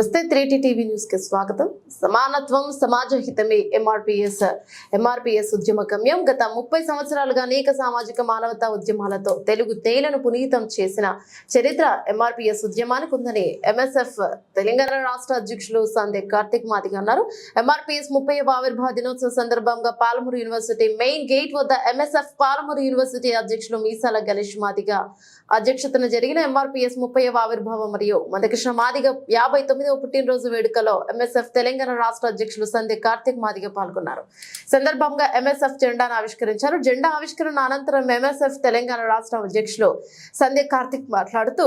నమస్తే త్రీటీ టీవీ న్యూస్కి స్వాగతం. సమానత్వం సమాజ హితమే ఎంఆర్పిఎస్ ఎంఆర్పిఎస్ ఉద్యమ గమ్యం. గత ముప్పై సంవత్సరాలుగా అనేక సామాజిక మానవతా ఉద్యమాలతో తెలుగు తేలను పునీతం చేసిన చరిత్ర ఎంఆర్పిఎస్ ఉద్యమానికి ఉందని ఎంఎస్ఎఫ్ తెలంగాణ రాష్ట్ర అధ్యక్షులు సందే కార్తిక్ మాదిగ అన్నారు. ఎంఆర్పిఎస్ ముప్పై ఆవిర్భావ దినోత్సవ సందర్భంగా పాలమూరు యూనివర్సిటీ మెయిన్ గేట్ వద్ద ఎంఎస్ఎఫ్ పాలమూరు యూనివర్సిటీ అధ్యక్షులు మీసాల గణేష్ మాదిగ అధ్యక్షతన జరిగిన ఎంఆర్పిఎస్ ముప్పై ఆవిర్భావం మరియు మందకృష్ణ మాదిగ యాభై తొమ్మిది ఎనిమిదవ పుట్టినరోజు వేడుకలో ఎంఎస్ఎఫ్ తెలంగాణ రాష్ట్ర అధ్యక్షులు సంధ్య కార్తిక్ మాదిగ పాల్గొన్నారు. సందర్భంగా ఎంఎస్ఎఫ్ జెండాను ఆవిష్కరించారు. జెండా ఆవిష్కరణ అనంతరం ఎంఎస్ఎఫ్ తెలంగాణ రాష్ట్ర అధ్యక్షులు సంధ్య కార్తిక్ మాట్లాడుతూ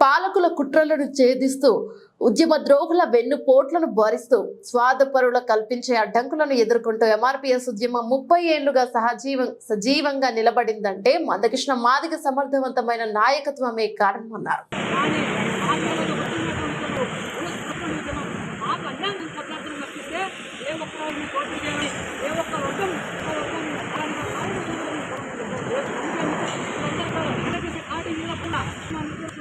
పాలకుల కుట్రలను ఛేదిస్తూ ఉద్యమ ద్రోహుల వెన్నుపోట్లను భరిస్తూ స్వార్థపరుల కల్పించే అడ్డంకులను ఎదుర్కొంటూ ఎంఆర్పిఎస్ ఉద్యమం ముప్పై ఏళ్ళుగా సహజీవం సజీవంగా నిలబడిందంటే మందకృష్ణ మాదిగ సమర్థవంతమైన నాయకత్వమే కారణమన్నారు.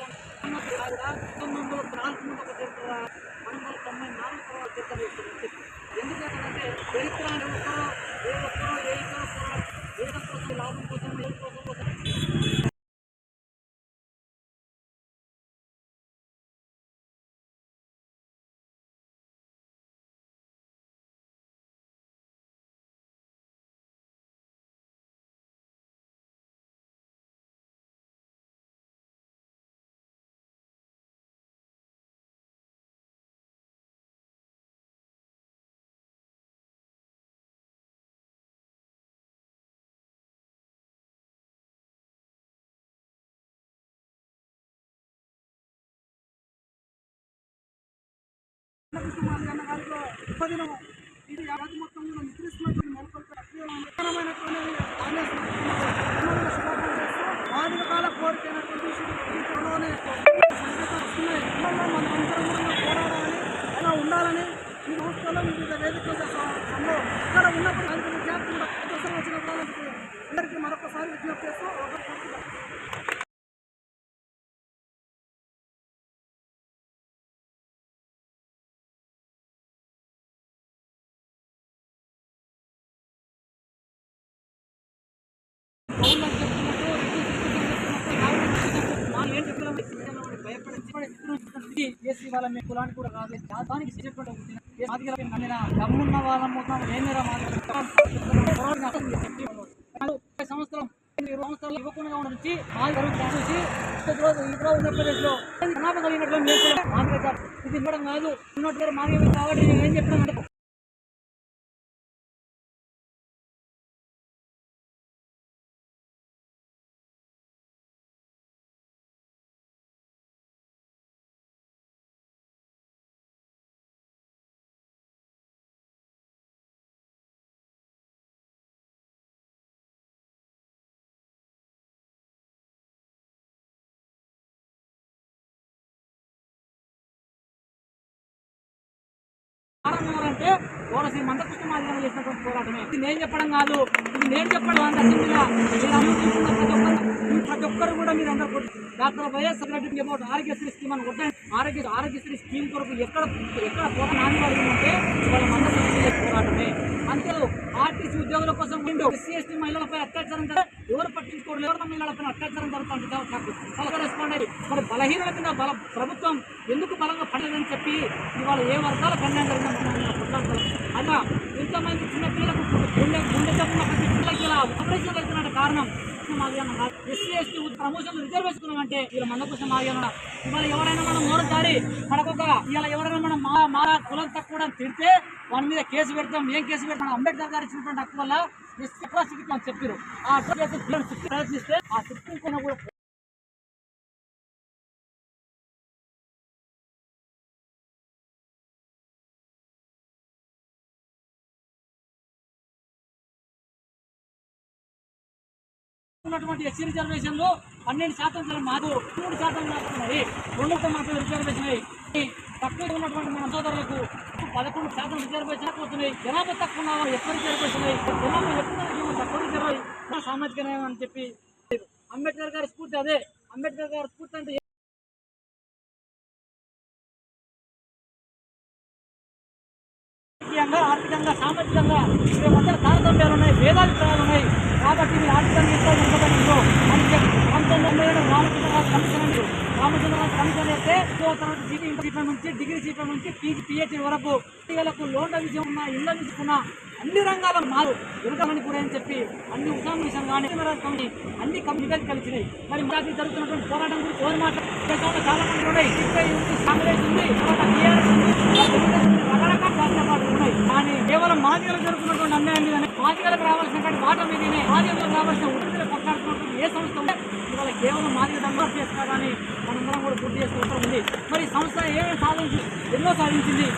మన ఇంట్లో చెప్తున్నా మీరు ఆఫీసు చెప్పేకి చేయాలి కొట్టిల్లాలి ఎస్పీ ఎందుకంటే చరిత్ర అని ఒక్కరో ఏ ఒక్కరో ఏ ఇద్దరు కృష్ణమార్గన్న గారితో ఉపదినం ఇది యావత్ మొత్తం కూడా నిద్రిస్తున్నటువంటి నెలకొల్పే కాల కోరికైనటువంటి ఈ పోరాడాలని అలా ఉండాలని ఈ సంస్థలో వివిధ వేదికల ఇక్కడ ఉన్నప్పుడు కులానికి కూడా కాదు దానికి దమ్మున్న వాళ్ళ సంవత్సరం ఇరవై సంవత్సరాలు ఇవ్వకుండా ఉండొచ్చి నుంచి మాది జరుగుతుంది చూసి ఈరోజు ఇంట్లో ఉన్న కలిగినట్లు ఇది ఇవ్వడం కాదు ఉన్నట్టు మాది కాబట్టి ఏం చెప్పడం కారణం ఎవరంటే కోనసీమ మందకృష్ణ మాదిరిగా చేసినటువంటి పోరాటమే. ఇది నేను చెప్పడం కాదు ఇది నేను చెప్పడం అంత సింపుల్గా. ప్రతి ఒక్కరు కూడా మీరు అందరూ doctor YS Reddy about Aarogyasri scheme అని కొట్టండి. ఆరోగ్య ఆరోగ్యశ్రీ స్కీమ్ కొరకు ఎక్కడ ఎక్కడ పోరాటం నాని వాళ్ళ మందకృష్ణ పోరాటమే. అంతే ఆర్టీసీ ఉద్యోగుల కోసం ఉండు. ఎస్సీ ఎస్టీ మహిళలపై అత్యాచారం ఎవరు పట్టించుకోరు ఎవరు మహిళలపై అత్యాచారం జరుగుతుంది రెస్పాండ్ అయ్యి. మరి బలహీనల కింద బల ప్రభుత్వం ఎందుకు అనేదని చెప్పి ఇవాళ ఏ వర్గాల కన్యాయం జరిగిందని కొట్లాడుతారు అలా ఇంతమంది చిన్నపిల్లలకు గుండె గుండె తప్పున ప్రతి పిల్లలకి ఇలా ఆపరేషన్ అవుతున్న కారణం ఎస్సీ ఎస్టీ ప్రమోషన్ రిజర్వేషన్ అంటే మన కోసం మాదిగన ఇవాళ ఎవరైనా మనం నోరు జారి పడకొక ఇవాళ ఎవరైనా మనం మా మా కులం తక్కువ తిడితే వాని మీద కేసు పెడతాం ఏం కేసు పెడతాం అంబేద్కర్ గారు ఇచ్చినటువంటి హక్కు వల్ల అట్రాసిటీ అని చెప్పారు ఆ అట్రాసిటీ ప్రయత్నిస్తే ఆ సుప్రీం కూడా ఉన్నటువంటి ఎస్సీ రిజర్వేషన్లో పన్నెండు శాతం జనం మాదు మూడు శాతం మాత్రమే రెండు మాత్రం రిజర్వేషన్ అయ్యి తక్కువ ఉన్నటువంటి మన సోదరులకు పదకొండు శాతం రిజర్వేషన్ పోతున్నాయి జనాభా తక్కువ ఉన్న ఎక్కువ రిజర్వేషన్ అయ్యి జనాభా ఎక్కువ తక్కువ రిజర్వేషన్ సామాజిక న్యాయం అని చెప్పి అంబేద్కర్ గారి స్ఫూర్తి అదే. అంబేద్కర్ గారి స్ఫూర్తి అంటే రాజకీయంగా ఆర్థికంగా సామాజికంగా మీ మధ్య తారతమ్యాలు ఉన్నాయి. వేదాలు నుంచి డిగ్రీ సీట్ల నుంచి పీజీ పిహెచ్డీ వరకు పిల్లలకు లోన్ల విజయం ఉన్న ఇళ్ళ విజయం అన్ని రంగాల మారు ఎదుగుతామని కూడా అని చెప్పి అన్ని ఉసాం విషయం కానీ కమిటీ అన్ని కమిటీలు కలిసినాయి మరి మాకు జరుగుతున్నటువంటి పోరాటం గురించి ఎవరు మాట్లాడుతున్నారు చాలా మంది ఉన్నాయి ఉంది. కాంగ్రెస్ ఉంది టీఆర్ఎస్ ఉంది. రకరకాల పార్టీలు ఉన్నాయి. కానీ కేవలం మాదిగలకు జరుగుతున్నటువంటి అన్యాయం మీదనే మాదిగలకు రావాల్సినటువంటి వాట మీదనే మాదిగలకు రావాల్సిన ఉద్యోగులు కొట్లాడుతున్నటువంటి ఏ సంస్థ ఉంటే ఇవాళ కేవలం మాదిగ దంగా చేసుకోవాలని మనందరం కూడా గుర్తు చేస్తూ ఉంది. మరి సంస్థ ఏమేమి సాధించి ఎన్నో సాధించింది?